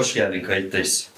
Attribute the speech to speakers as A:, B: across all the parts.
A: Hoş geldin kayıttayız.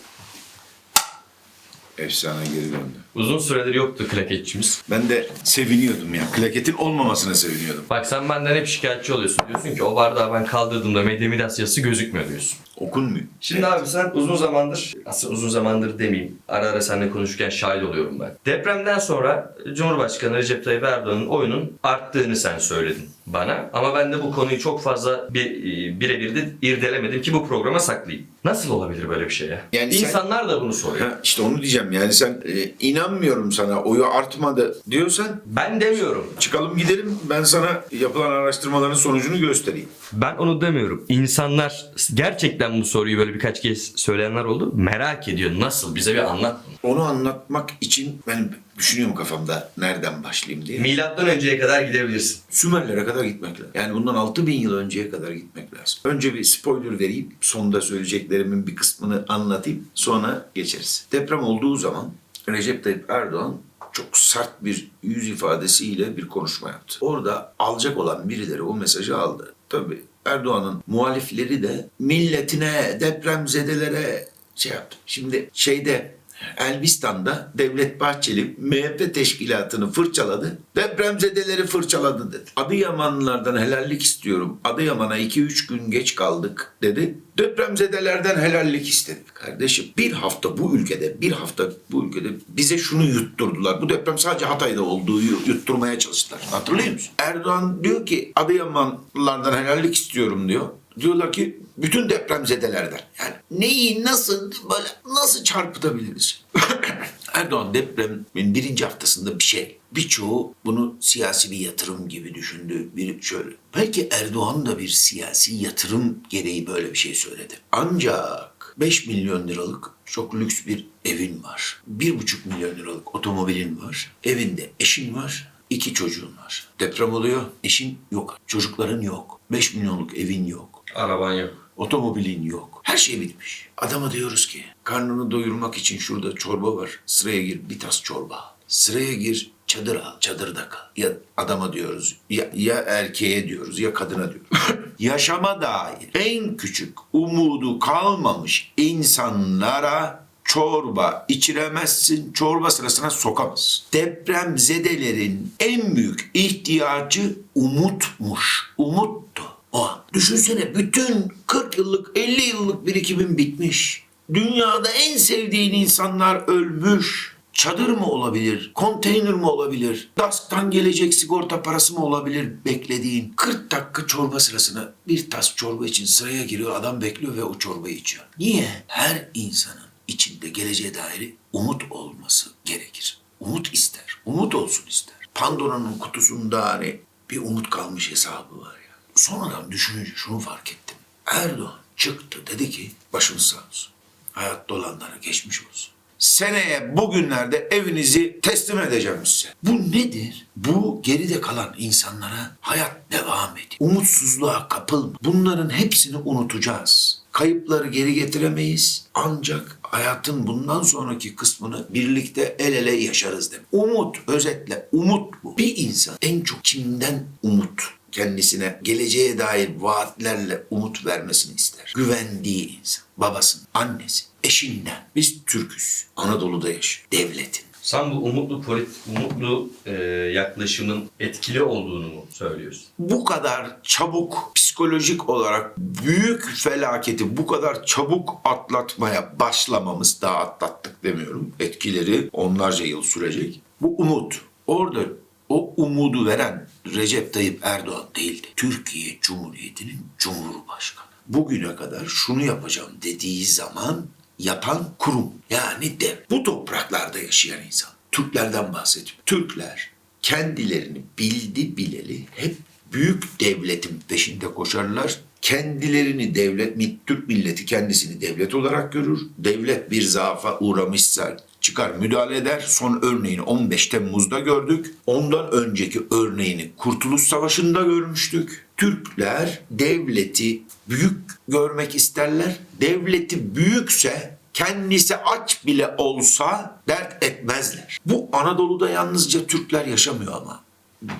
B: Efsane geri döndü.
A: Uzun süredir yoktu klaketçimiz.
B: Ben de seviniyordum ya. Klaketin olmamasına seviniyordum.
A: Bak sen benden hep şikayetçi oluyorsun. Diyorsun ki o bardağı ben kaldırdığımda Medemidas yazısı gözükmüyor diyorsun.
B: Okunmuyor.
A: Şimdi abi sen uzun zamandır, aslında uzun zamandır demeyeyim, ara ara seninle konuşurken şahit oluyorum ben. Depremden sonra Cumhurbaşkanı Recep Tayyip Erdoğan'ın oyunun arttığını sen söyledin bana. Ama ben de bu konuyu çok fazla bir, e, birebir de irdelemedim ki bu programa saklayayım. Nasıl olabilir böyle bir şey ya?
B: Yani sen-
A: İnsanlar da bunu soruyor.
B: Ha, işte onu diyeceğim yani sen e, inanmıyorum sana oyu artmadı diyorsan
A: Ben demiyorum.
B: çıkalım gidelim ben sana yapılan araştırmaların sonucunu göstereyim.
A: Ben onu demiyorum. İnsanlar gerçekten bu soruyu böyle birkaç kez söyleyenler oldu. Merak ediyor. Nasıl? Bize bir anlat.
B: Onu anlatmak için ben düşünüyorum kafamda nereden başlayayım diye.
A: Milattan önceye kadar gidebilirsin.
B: Sümerlere kadar gitmek lazım. Yani bundan 6000 yıl önceye kadar gitmek lazım. Önce bir spoiler vereyim. Sonda söyleyeceklerimin bir kısmını anlatayım. Sonra geçeriz. Deprem olduğu zaman Recep Tayyip Erdoğan çok sert bir yüz ifadesiyle bir konuşma yaptı. Orada alacak olan birileri o mesajı aldı. Tabii Erdoğan'ın muhalifleri de milletine, depremzedelere şey yaptı. Şimdi şeyde Elbistan'da Devlet Bahçeli MHP teşkilatını fırçaladı. Depremzedeleri fırçaladı dedi. Adıyamanlılardan helallik istiyorum. Adıyaman'a 2-3 gün geç kaldık dedi. Depremzedelerden helallik istedi. Kardeşim bir hafta bu ülkede, bir hafta bu ülkede bize şunu yutturdular. Bu deprem sadece Hatay'da olduğu yutturmaya çalıştılar. Hatırlıyor musun? Erdoğan diyor ki Adıyamanlılardan helallik istiyorum diyor. Diyorlar ki bütün depremzedelerden. Yani neyi nasıl böyle nasıl çarpıtabiliriz? Erdoğan depremin birinci haftasında bir şey. Birçoğu bunu siyasi bir yatırım gibi düşündü. Bir şöyle. Belki Erdoğan da bir siyasi yatırım gereği böyle bir şey söyledi. Ancak 5 milyon liralık çok lüks bir evin var. 1,5 milyon liralık otomobilin var. Evinde eşin var. İki çocuğun var. Deprem oluyor. Eşin yok. Çocukların yok. 5 milyonluk evin yok.
A: Araban yok.
B: Otomobilin yok. Her şey bitmiş. Adama diyoruz ki karnını doyurmak için şurada çorba var. Sıraya gir bir tas çorba. Sıraya gir çadır al. Çadırda kal. Ya adama diyoruz ya, ya erkeğe diyoruz ya kadına diyoruz. Yaşama dair en küçük umudu kalmamış insanlara çorba içiremezsin, çorba sırasına sokamazsın. Depremzedelerin en büyük ihtiyacı umutmuş. Umuttu o an. Düşünsene bütün 40 yıllık, 50 yıllık birikimin bitmiş. Dünyada en sevdiğin insanlar ölmüş. Çadır mı olabilir? Konteyner mi olabilir? DASK'tan gelecek sigorta parası mı olabilir beklediğin? 40 dakika çorba sırasına bir tas çorba için sıraya giriyor. Adam bekliyor ve o çorbayı içiyor. Niye? Her insanın içinde geleceğe dair umut olması gerekir. Umut ister. Umut olsun ister. Pandora'nın kutusunda hani bir umut kalmış hesabı var ya. Sonradan düşününce şunu fark ettim. Erdoğan çıktı dedi ki başınız sağ olsun. Hayatta olanlara geçmiş olsun. Seneye bugünlerde evinizi teslim edeceğim size. Bu nedir? Bu geride kalan insanlara hayat devam ediyor. Umutsuzluğa kapılma. Bunların hepsini unutacağız. Kayıpları geri getiremeyiz. Ancak hayatın bundan sonraki kısmını birlikte el ele yaşarız demek. Umut, özetle umut bu. Bir insan en çok kimden umut kendisine geleceğe dair vaatlerle umut vermesini ister. Güvendiği insan, babasının, annesi, eşinden. Biz Türküz. Anadolu'da yaşıyor. Devletin.
A: Sen bu umutlu polit, umutlu e, yaklaşımın etkili olduğunu mu söylüyorsun?
B: bu kadar çabuk psikolojik olarak büyük felaketi bu kadar çabuk atlatmaya başlamamız daha atlattık demiyorum. Etkileri onlarca yıl sürecek. Bu umut. Orada o umudu veren Recep Tayyip Erdoğan değildi. Türkiye Cumhuriyeti'nin Cumhurbaşkanı. Bugüne kadar şunu yapacağım dediği zaman yapan kurum. Yani dev. Bu topraklarda yaşayan insan. Türklerden bahsediyorum. Türkler kendilerini bildi bileli hep büyük devletin peşinde koşarlar. Kendilerini devlet, Türk milleti kendisini devlet olarak görür. Devlet bir zaafa uğramışsa çıkar müdahale eder. Son örneğini 15 Temmuz'da gördük. Ondan önceki örneğini Kurtuluş Savaşı'nda görmüştük. Türkler devleti büyük görmek isterler. Devleti büyükse kendisi aç bile olsa dert etmezler. Bu Anadolu'da yalnızca Türkler yaşamıyor ama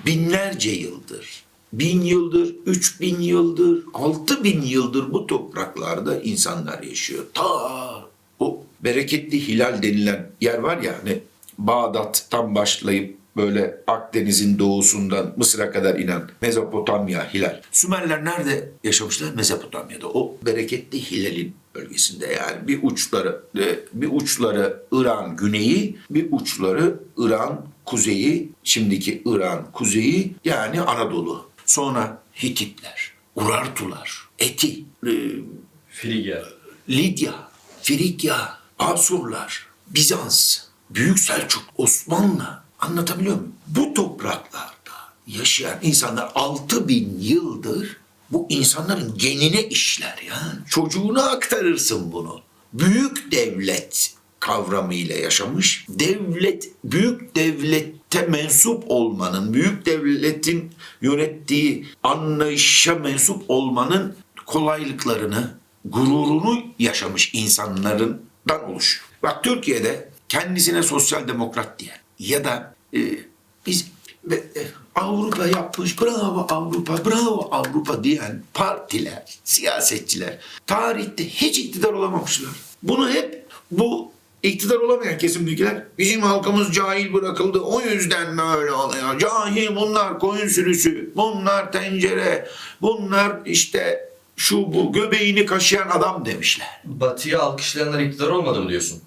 B: binlerce yıldır bin yıldır, üç bin yıldır, altı bin yıldır bu topraklarda insanlar yaşıyor. Ta o bereketli hilal denilen yer var ya hani Bağdat'tan başlayıp böyle Akdeniz'in doğusundan Mısır'a kadar inen Mezopotamya hilal. Sümerler nerede yaşamışlar? Mezopotamya'da. O bereketli hilalin bölgesinde yani bir uçları e, bir uçları İran güneyi, bir uçları İran kuzeyi, şimdiki İran kuzeyi yani Anadolu. Sonra Hititler, Urartular, Eti, e,
A: Frigya.
B: Lidya, Frikya, Asurlar, Bizans, Büyük Selçuk, Osmanlı anlatabiliyor muyum? Bu topraklarda yaşayan insanlar 6000 yıldır bu insanların genine işler ya. Çocuğuna aktarırsın bunu. Büyük devlet kavramıyla yaşamış. Devlet, büyük devlette mensup olmanın, büyük devletin yönettiği anlayışa mensup olmanın kolaylıklarını, gururunu yaşamış insanlardan oluşuyor. Bak Türkiye'de kendisine sosyal demokrat diyen ya da e, biz e, e, Avrupa yapmış, bravo Avrupa, bravo Avrupa diyen partiler, siyasetçiler tarihte hiç iktidar olamamışlar. Bunu hep bu iktidar olamayan kesimdekiler bizim halkımız cahil bırakıldı o yüzden böyle oluyor. Cahil bunlar koyun sürüsü, bunlar tencere, bunlar işte şu bu göbeğini kaşıyan adam demişler.
A: Batı'yı alkışlayanlar iktidar olmadı mı diyorsun?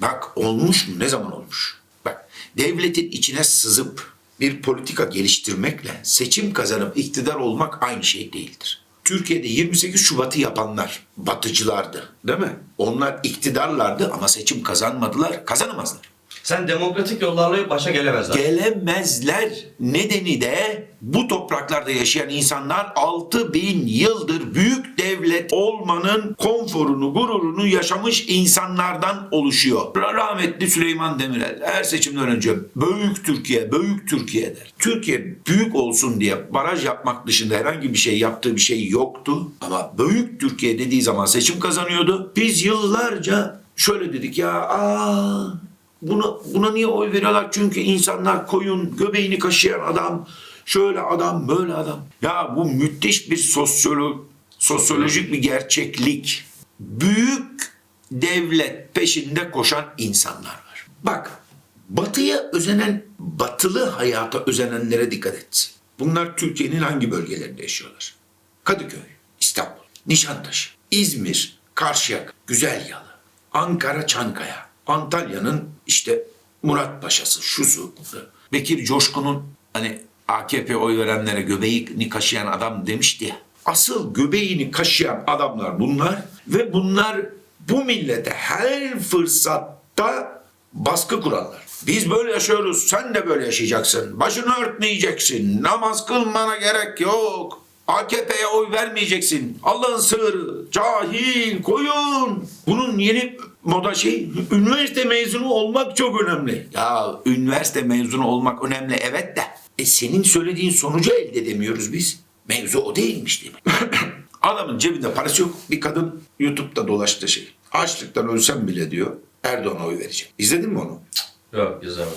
B: Bak olmuş mu? Ne zaman olmuş? Bak devletin içine sızıp bir politika geliştirmekle seçim kazanıp iktidar olmak aynı şey değildir. Türkiye'de 28 Şubat'ı yapanlar batıcılardı değil mi? Onlar iktidarlardı ama seçim kazanmadılar, kazanamazlar.
A: Sen demokratik yollarla başa gelemezler.
B: Gelemezler. Nedeni de bu topraklarda yaşayan insanlar 6000 yıldır büyük devlet olmanın konforunu, gururunu yaşamış insanlardan oluşuyor. Rahmetli Süleyman Demirel her seçimden önce büyük Türkiye, büyük Türkiye der. Türkiye büyük olsun diye baraj yapmak dışında herhangi bir şey yaptığı bir şey yoktu. Ama büyük Türkiye dediği zaman seçim kazanıyordu. Biz yıllarca şöyle dedik ya aa Buna, buna niye oy veriyorlar? Çünkü insanlar koyun, göbeğini kaşıyan adam, şöyle adam, böyle adam. Ya bu müthiş bir sosyolo, sosyolojik bir gerçeklik. Büyük devlet peşinde koşan insanlar var. Bak, batıya özenen, batılı hayata özenenlere dikkat et. Bunlar Türkiye'nin hangi bölgelerinde yaşıyorlar? Kadıköy, İstanbul, Nişantaşı, İzmir, Karşıyaka, Güzelyalı, Ankara, Çankaya, Antalya'nın işte Murat Paşa'sı, şusu. Bekir Coşkun'un hani AKP oy verenlere göbeğini kaşıyan adam demişti ya. Asıl göbeğini kaşıyan adamlar bunlar ve bunlar bu millete her fırsatta baskı kurarlar. Biz böyle yaşıyoruz, sen de böyle yaşayacaksın. Başını örtmeyeceksin, namaz kılmana gerek yok. AKP'ye oy vermeyeceksin. Allah'ın sığırı, cahil, koyun. Bunun yeni moda şey, üniversite mezunu olmak çok önemli. Ya üniversite mezunu olmak önemli evet de. E senin söylediğin sonucu elde edemiyoruz biz. Mevzu o değilmiş değil mi? Adamın cebinde parası yok. Bir kadın YouTube'da dolaştı şey. Açlıktan ölsem bile diyor Erdoğan'a oy vereceğim. İzledin mi onu?
A: Yok izlemem.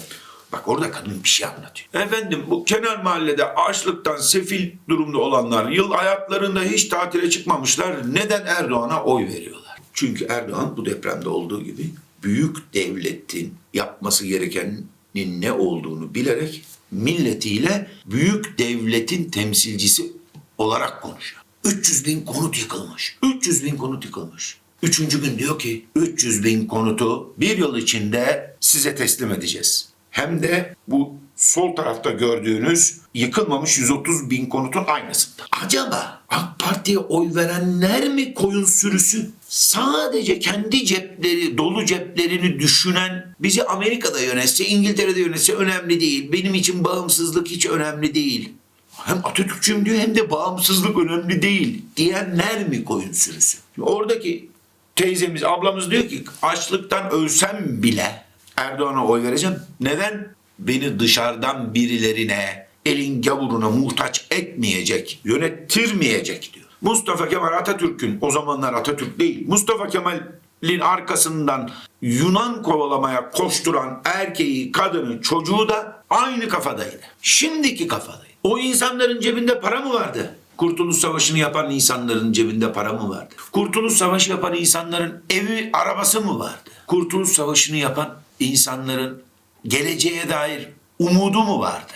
B: Bak orada kadın bir şey anlatıyor. Efendim bu kenar mahallede açlıktan sefil durumda olanlar yıl hayatlarında hiç tatile çıkmamışlar. Neden Erdoğan'a oy veriyorlar? Çünkü Erdoğan bu depremde olduğu gibi büyük devletin yapması gerekenin ne olduğunu bilerek milletiyle büyük devletin temsilcisi olarak konuşuyor. 300 bin konut yıkılmış. 300 bin konut yıkılmış. Üçüncü gün diyor ki 300 bin konutu bir yıl içinde size teslim edeceğiz. Hem de bu sol tarafta gördüğünüz yıkılmamış 130 bin konutun aynısında. Acaba AK Parti'ye oy verenler mi koyun sürüsü? Sadece kendi cepleri, dolu ceplerini düşünen bizi Amerika'da yönetse, İngiltere'de yönetse önemli değil. Benim için bağımsızlık hiç önemli değil. Hem Atatürkçüyüm diyor hem de bağımsızlık önemli değil diyenler mi koyun sürüsü? Oradaki teyzemiz, ablamız diyor ki açlıktan ölsem bile Erdoğan'a oy vereceğim. Neden? Beni dışarıdan birilerine, elin gavuruna muhtaç etmeyecek, yönettirmeyecek diyor. Mustafa Kemal Atatürk'ün, o zamanlar Atatürk değil, Mustafa Kemal'in arkasından Yunan kovalamaya koşturan erkeği, kadını, çocuğu da aynı kafadaydı. Şimdiki kafadaydı. O insanların cebinde para mı vardı? Kurtuluş Savaşı'nı yapan insanların cebinde para mı vardı? Kurtuluş Savaşı yapan insanların evi, arabası mı vardı? Kurtuluş Savaşı'nı yapan insanların geleceğe dair umudu mu vardı?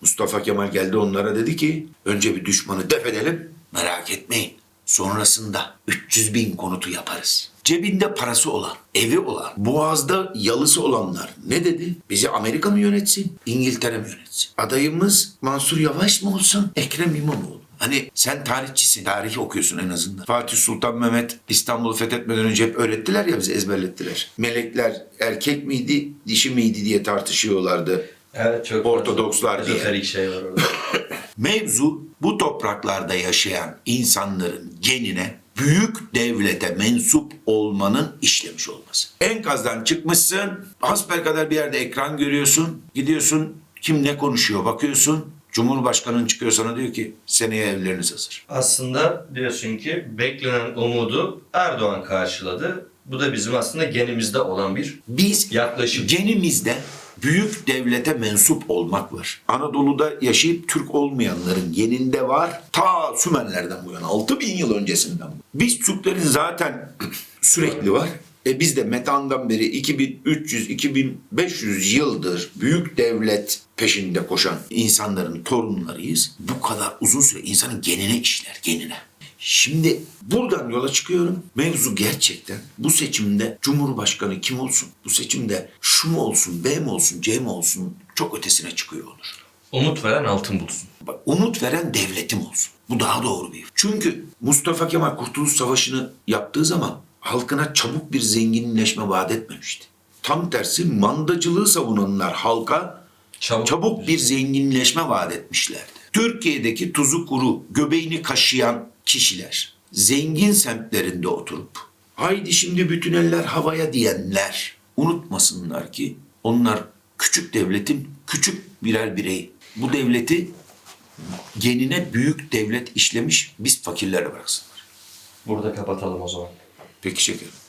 B: Mustafa Kemal geldi onlara dedi ki önce bir düşmanı def edelim merak etmeyin. Sonrasında 300 bin konutu yaparız. Cebinde parası olan, evi olan, boğazda yalısı olanlar ne dedi? Bizi Amerika mı yönetsin, İngiltere mi yönetsin? Adayımız Mansur Yavaş mı olsun, Ekrem İmamoğlu? Hani sen tarihçisin, tarih okuyorsun en azından. Fatih Sultan Mehmet İstanbul'u fethetmeden önce hep öğrettiler ya bize ezberlettiler. Melekler erkek miydi, dişi miydi diye tartışıyorlardı.
A: Evet çok
B: Ortodokslar diye.
A: Şey var orada.
B: Mevzu bu topraklarda yaşayan insanların genine büyük devlete mensup olmanın işlemiş olması. Enkazdan çıkmışsın, hasbelkader bir yerde ekran görüyorsun, gidiyorsun kim ne konuşuyor bakıyorsun. Cumhurbaşkanın çıkıyor sana diyor ki seneye evleriniz hazır.
A: aslında diyorsun ki beklenen umudu Erdoğan karşıladı. Bu da bizim aslında genimizde olan bir
B: Biz
A: yaklaşım.
B: genimizde büyük devlete mensup olmak var. Anadolu'da yaşayıp Türk olmayanların geninde var. Ta Sümerlerden bu yana 6000 yıl öncesinden. Biz Türklerin zaten sürekli var. E biz de metandan beri 2300-2500 yıldır büyük devlet peşinde koşan insanların torunlarıyız. Bu kadar uzun süre insanın genine işler, genine. Şimdi buradan yola çıkıyorum. Mevzu gerçekten bu seçimde Cumhurbaşkanı kim olsun? Bu seçimde şu mu olsun, B mi olsun, C mi olsun çok ötesine çıkıyor olur.
A: Umut veren altın bulsun.
B: Bak, umut veren devletim olsun. Bu daha doğru bir. Çünkü Mustafa Kemal Kurtuluş Savaşı'nı yaptığı zaman halkına çabuk bir zenginleşme vaat etmemişti. Tam tersi mandacılığı savunanlar halka
A: Çabuk.
B: çabuk bir zenginleşme vaat etmişlerdi. Türkiye'deki tuzu kuru, göbeğini kaşıyan kişiler zengin semtlerinde oturup haydi şimdi bütün eller havaya diyenler unutmasınlar ki onlar küçük devletin küçük birer bireyi. Bu devleti genine büyük devlet işlemiş biz fakirlere bıraksınlar.
A: Burada kapatalım o zaman.
B: Peki şekerim.